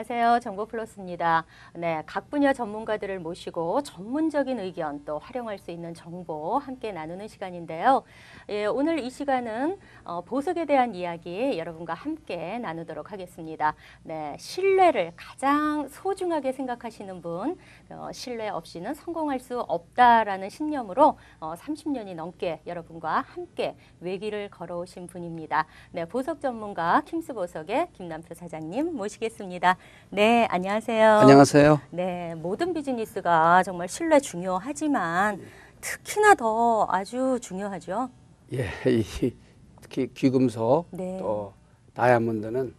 안녕하세요. 정보플러스입니다. 네, 각 분야 전문가들을 모시고 전문적인 의견 또 활용할 수 있는 정보 함께 나누는 시간인데요. 예, 오늘 이 시간은 어, 보석에 대한 이야기 여러분과 함께 나누도록 하겠습니다. 네, 신뢰를 가장 소중하게 생각하시는 분, 어, 신뢰 없이는 성공할 수 없다라는 신념으로 어, 30년이 넘게 여러분과 함께 외길을 걸어오신 분입니다. 네, 보석 전문가 킴스 보석의 김남표 사장님 모시겠습니다. 네, 안녕하세요. 안녕하세요. 네, 모든 비즈니스가 정말 신뢰 중요하지만 특히나 더 아주 중요하죠. 예, 이, 특히 귀금속 네. 또 다이아몬드는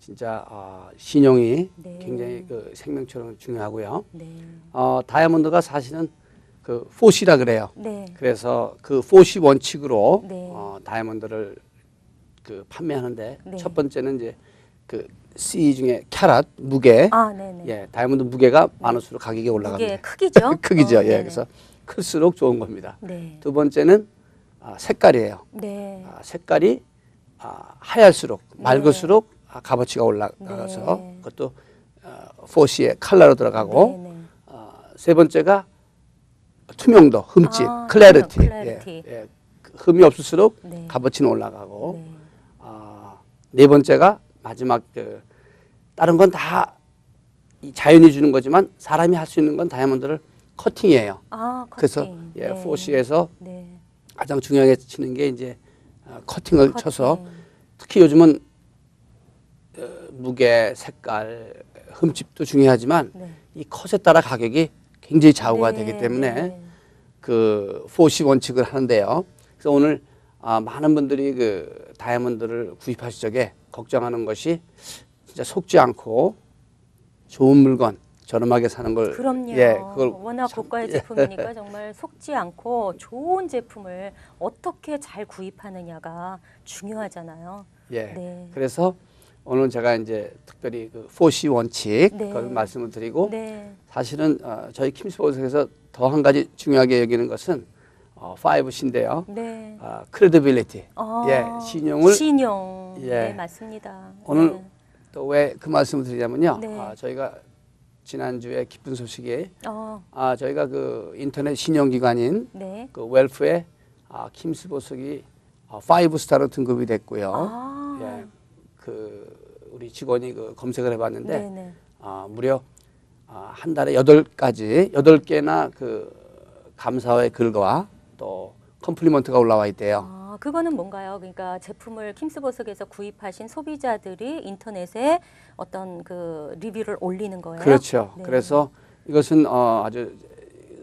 진짜 어, 신용이 네. 굉장히 그 생명처럼 중요하고요. 네, 어, 다이아몬드가 사실은 그 포시라 그래요. 네, 그래서 그 포시 원칙으로 네. 어, 다이아몬드를 그 판매하는데 네. 첫 번째는 이제 그 C 중에 캐럿 무게 아, 네, 네. 예 다이아몬드 무게가 많을수록 가격이 올라갑니다. 무게 크기죠? 크기죠. 어, 예. 그래서 클수록 좋은 겁니다. 네, 두 번째는 아, 색깔이에요. 네, 아, 색깔이 아, 하얄수록 맑을수록 아, 값어치가 올라가서 네. 그것도 어, 포시의 컬러로 들어가고 네, 네. 어, 세 번째가 투명도, 흠집, 아, 클래리티. 클래리티. 예, 예. 그 흠이 없을수록 네. 값어치는 올라가고 네. 아, 네 번째가 마지막 그 다른 건 다 자연이 주는 거지만 사람이 할 수 있는 건 다이아몬드를 커팅이에요. 아, 그래서 커팅. 예, 네. 포시에서 네. 가장 중요하게 치는 게 이제 어, 커팅을 커팅. 쳐서 특히 요즘은 어, 무게, 색깔, 흠집도 중요하지만 네. 이 컷에 따라 가격이 굉장히 좌우가 네, 되기 때문에 네. 그 포시 원칙을 하는데요. 그래서 오늘 아, 많은 분들이 그 다이아몬드를 구입하실 적에 걱정하는 것이 진짜 속지 않고 좋은 물건 저렴하게 사는 걸 그럼요. 예, 그걸 워낙 참- 고가의 예. 제품이니까 정말 속지 않고 좋은 제품을 어떻게 잘 구입하느냐가 중요하잖아요. 예. 네. 그래서 오늘 제가 이제 특별히 그 포시 원칙 네. 그걸 말씀을 드리고 네. 사실은 어, 저희 킴스보석에서 더 한 가지 중요하게 여기는 것은 어, 5C인데요. 네. 아, 크레디빌리티. 아, 예, 신용을 신용. 예. 네, 맞습니다. 오늘 네. 또왜 그 말씀을 드리냐면요. 네. 아, 저희가 지난주에 기쁜 소식이 어, 아, 저희가 그 인터넷 신용기관인 네. 그 웰프에 아, 킴스 보석이 아, 5스타로 등급이 됐고요. 아. 예, 그 우리 직원이 그 검색을 해봤는데 네, 네. 아, 무려 아, 한 달에 여덟 가지 여덟 개나 그 감사의 글과 또 컴플리먼트가 올라와 있대요. 아, 그거는 뭔가요? 그러니까 제품을 킴스보석에서 구입하신 소비자들이 인터넷에 어떤 그 리뷰를 올리는 거예요. 그렇죠. 네. 그래서 이것은 어, 아주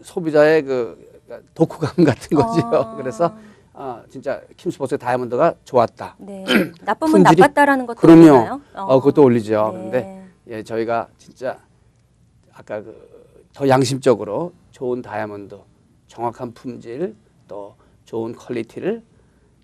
소비자의 그 독후감 같은 거죠. 아. 그래서 아, 진짜 킴스보스의 다이아몬드가 좋았다. 네. 나쁘면 품질이- 나빴다라는 것도 그럼요. 있나요? 어, 그것도 올리죠. 네. 그런데 예, 저희가 진짜 아까 그 더 양심적으로 좋은 다이아몬드, 정확한 품질, 또 좋은 퀄리티를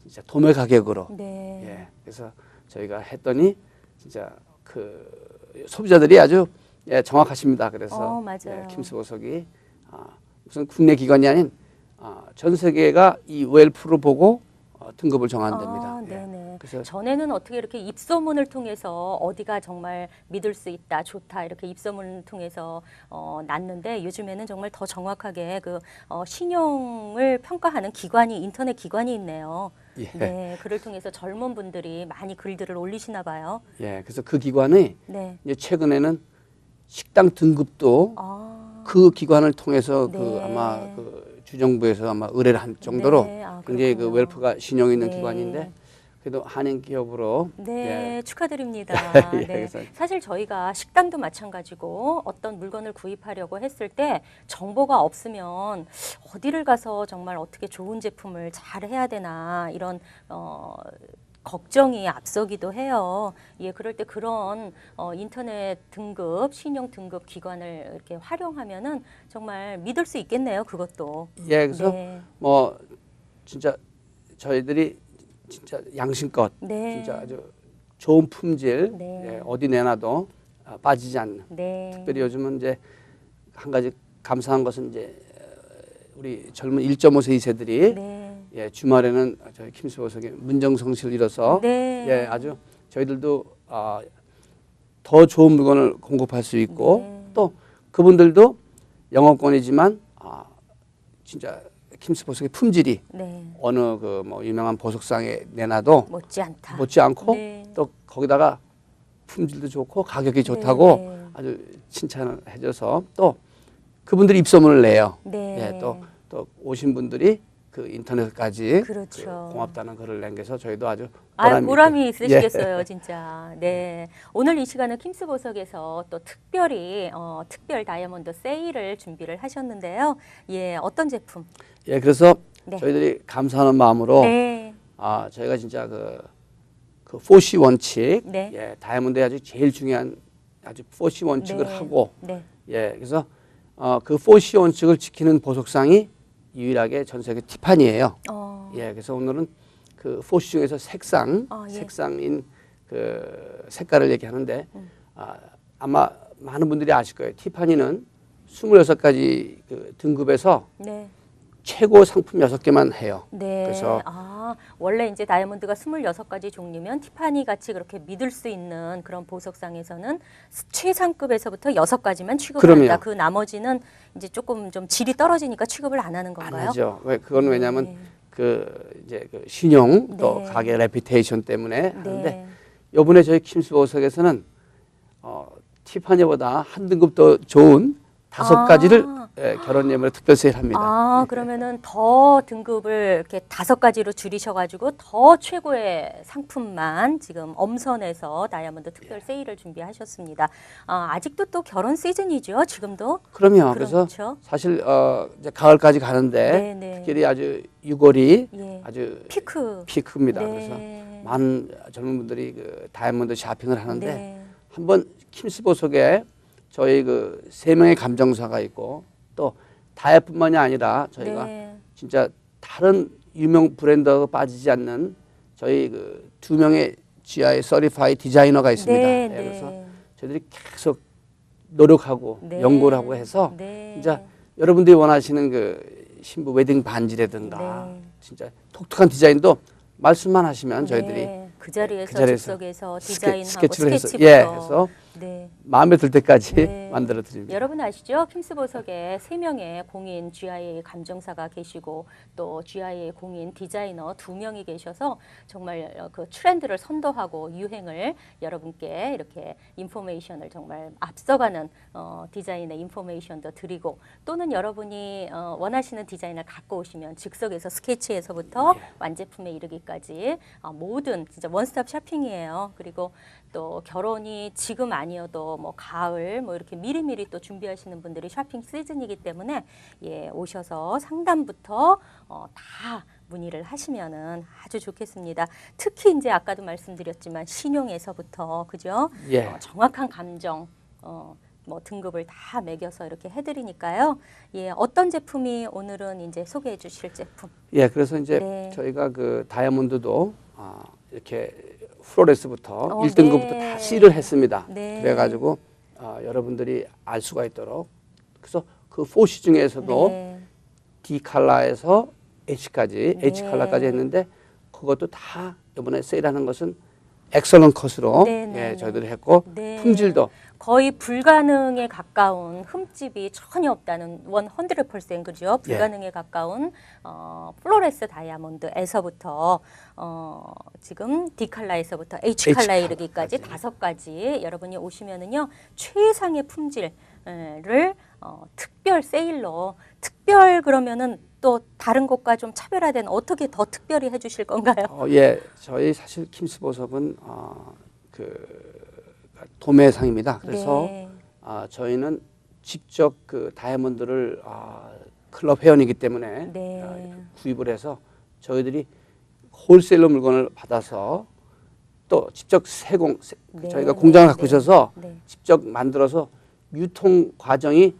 진짜 도매 가격으로 네. 예, 그래서 저희가 했더니 진짜 그 소비자들이 아주 예, 정확하십니다. 그래서 어. 예, 킴스 보석이 아, 무슨 국내 기관이 아닌 아, 전 세계가 이 웰프를 보고 어, 등급을 정한답니다. 아, 예. 그래서 전에는 어떻게 이렇게 입소문을 통해서 어디가 정말 믿을 수 있다, 좋다 이렇게 입소문을 통해서 어, 났는데 요즘에는 정말 더 정확하게 그 어, 신용을 평가하는 기관이 인터넷 기관이 있네요. 예. 네, 그를 통해서 젊은 분들이 많이 글들을 올리시나 봐요. 예, 그래서 그 기관이 네. 이제 최근에는 식당 등급도 아, 그 기관을 통해서 그 네. 아마 그 주정부에서 아마 의뢰를 한 정도로 네, 아, 굉장히 그. 웰프가 신용 있는 네. 기관인데 그래도 한인 기업으로 네, 축하드립니다. 예, 네. 사실 저희가 식당도 마찬가지고 어떤 물건을 구입하려고 했을 때 정보가 없으면 어디를 가서 정말 어떻게 좋은 제품을 잘 해야 되나 이런 어 걱정이 앞서기도 해요. 예, 그럴 때 그런 어, 인터넷 등급, 신용 등급 기관을 이렇게 활용하면은 정말 믿을 수 있겠네요. 그것도. 예, 그래서 네. 뭐 진짜 저희들이 진짜 양심껏 네. 진짜 아주 좋은 품질 네. 예, 어디 내놔도 아, 빠지지 않는 네. 특별히 요즘은 이제 한 가지 감사한 것은 이제 어, 우리 젊은 1.5세 2세들이 네. 예, 주말에는 저희 킴스 보석에 문정성실 이뤄서 네. 예, 아주 저희들도 아, 더 좋은 물건을 공급할 수 있고 네. 또 그분들도 영업권이지만 아 진짜 킴스 보석의 품질이 네. 어느 그 뭐 유명한 보석상에 내놔도 못지 않다. 못지 않고 네. 또 거기다가 품질도 좋고 가격이 좋다고 네. 아주 칭찬을 해줘서 또 그분들이 입소문을 내요. 네. 예, 또, 또 오신 분들이 그 인터넷까지 그렇죠. 그 고맙다는 글을 남겨서 저희도 아주 아, 보람이, 보람이 있게. 있으시겠어요, 진짜. 네. 오늘 이 시간은 킴스 보석에서 또 특별히 어, 특별 다이아몬드 세일을 준비를 하셨는데요. 예, 어떤 제품? 예, 그래서 네. 저희들이 감사하는 마음으로 네. 아 저희가 진짜 그, 그 포시 원칙, 네. 예, 다이아몬드의 아주 제일 중요한 아주 포시 원칙을 네. 하고 네. 예, 그래서 어, 그 포시 원칙을 지키는 보석상이 유일하게 전 세계 티파니예요. 어, 예, 그래서 오늘은 그 포시 중에서 색상, 아, 예. 색상인 그 색깔을 얘기하는데 음. 아, 아마 많은 분들이 아실 거예요. 티파니는 26가지 그 등급에서 네. 최고 상품 6개만 해요. 네. 그래서- 아, 원래 이제 다이아몬드가 26가지 종류면 티파니 같이 그렇게 믿을 수 있는 그런 보석상에서는 최상급에서부터 6가지만 취급을 그럼요. 한다. 그 나머지는 이제 조금 좀 질이 떨어지니까 취급을 안 하는 안 건가요? 하죠. 왜 그건 왜냐하면 네. 그 이제 그 신용 또 네. 가게 레피테이션 때문에 하는데 네. 요번에 저희 킴스 보석에서는 어, 티파니보다 한 등급 더 좋은 다섯 아. 가지를 예, 결혼 예물에 특별 세일 합니다. 아, 그러면은 더 등급을 이렇게 다섯 가지로 줄이셔가지고 더 최고의 상품만 지금 엄선해서 다이아몬드 특별 세일을 준비하셨습니다. 아, 아직도 또 결혼 시즌이죠, 지금도? 그럼요. 그래서 그렇죠. 사실 어, 이제 가을까지 가는데 네, 네. 아주 6월이 예. 아주 피크. 피크입니다. 네. 그래서 많은 젊은 분들이 그 다이아몬드 쇼핑을 하는데 네. 한번 킴스 보석에 저희 그 세 명의 감정사가 있고 또 다이아뿐만이 아니라 저희가 네. 진짜 다른 유명 브랜드가 빠지지 않는 저희 그 두 명의 GI 서리파이 디자이너가 있습니다. 네, 예, 네. 그래서 저희들이 계속 노력하고 네. 연구를 하고 해서 네. 진짜 여러분들이 원하시는 그 신부 웨딩 반지라든가 네. 진짜 독특한 디자인도 말씀만 하시면 저희들이 네. 그 자리에서, 그 자리에서 즉석에서 디자인하고 스케치를 해서 스케치부터 예, 해서 네. 마음에 들 때까지 네. 만들어 드립니다. 여러분 아시죠? 킴스 보석에 세 명의 공인 GIA 감정사가 계시고 또 GIA 공인 디자이너 두 명이 계셔서 정말 어, 그 트렌드를 선도하고 유행을 여러분께 이렇게 인포메이션을 정말 앞서가는 어, 디자인의 인포메이션도 드리고 또는 여러분이 어, 원하시는 디자인을 갖고 오시면 즉석에서 스케치에서부터 예. 완제품에 이르기까지 어, 모든 진짜 원스톱 쇼핑이에요. 그리고 또 결혼이 지금 아니어도 뭐 가을 뭐 이렇게 미리미리 또 준비하시는 분들이 쇼핑 시즌이기 때문에 예 오셔서 상담부터 어, 다 문의를 하시면은 아주 좋겠습니다. 특히 이제 아까도 말씀드렸지만 신용에서부터 그죠? 예. 어, 정확한 감정 어, 뭐 등급을 다 매겨서 이렇게 해드리니까요. 예 어떤 제품이 오늘은 이제 소개해 주실 제품? 예, 그래서 이제 네. 저희가 그 다이아몬드도 아, 이렇게 플로레스부터 어, 1등급부터 네. 다 C를 했습니다. 네. 그래가지고 아, 여러분들이 알 수가 있도록 그래서 그 포시 중에서도 네. D 칼라에서 H까지 네. H 칼라까지 했는데 그것도 다 이번에 세일하는 것은 엑설런 컷으로 네, 네, 예, 네. 저희들이 했고 네. 품질도 거의 불가능에 가까운 흠집이 전혀 없다는 100% 그죠? 예. 불가능에 가까운 어, 플로레스 다이아몬드에서부터 어, 지금 D 칼라에서부터 H 칼라까지. 이르기까지 다섯 가지 여러분이 오시면은요 최상의 품질을 어, 특별 세일로 특별 그러면은 또 다른 곳과 좀 차별화된 어떻게 더 특별히 해주실 건가요? 어, 예, 저희 사실 킴스 보석은 어, 그 도매상입니다. 그래서 네. 아, 저희는 직접 그 다이아몬드를 아, 클럽 회원이기 때문에 네. 아, 구입을 해서 저희들이 홀세일러 물건을 받아서 또 직접 세공 세- 네, 저희가 네, 공장을 갖고 네. 있어서 네. 직접 만들어서 유통 과정이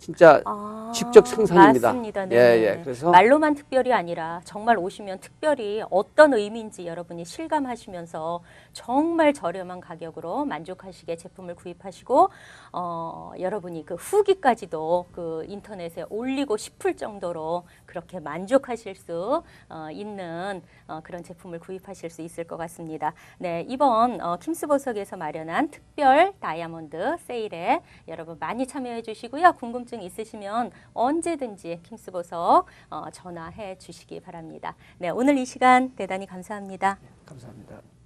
진짜 아, 직접 생산입니다. 맞습니다. 네. 예, 예. 그래서 말로만 특별이 아니라 정말 오시면 특별히 어떤 의미인지 여러분이 실감하시면서 정말 저렴한 가격으로 만족하시게 제품을 구입하시고 어, 여러분이 그 후기까지도 그 인터넷에 올리고 싶을 정도로 그렇게 만족하실 수 어, 있는 어, 그런 제품을 구입하실 수 있을 것 같습니다. 네, 이번 어, 킴스 보석에서 마련한 특별 다이아몬드 세일에 여러분 많이 참여해 주시고요. 궁금증 있으시면 언제든지 킴스 보석 어, 전화해 주시기 바랍니다. 네, 오늘 이 시간 대단히 감사합니다. 감사합니다.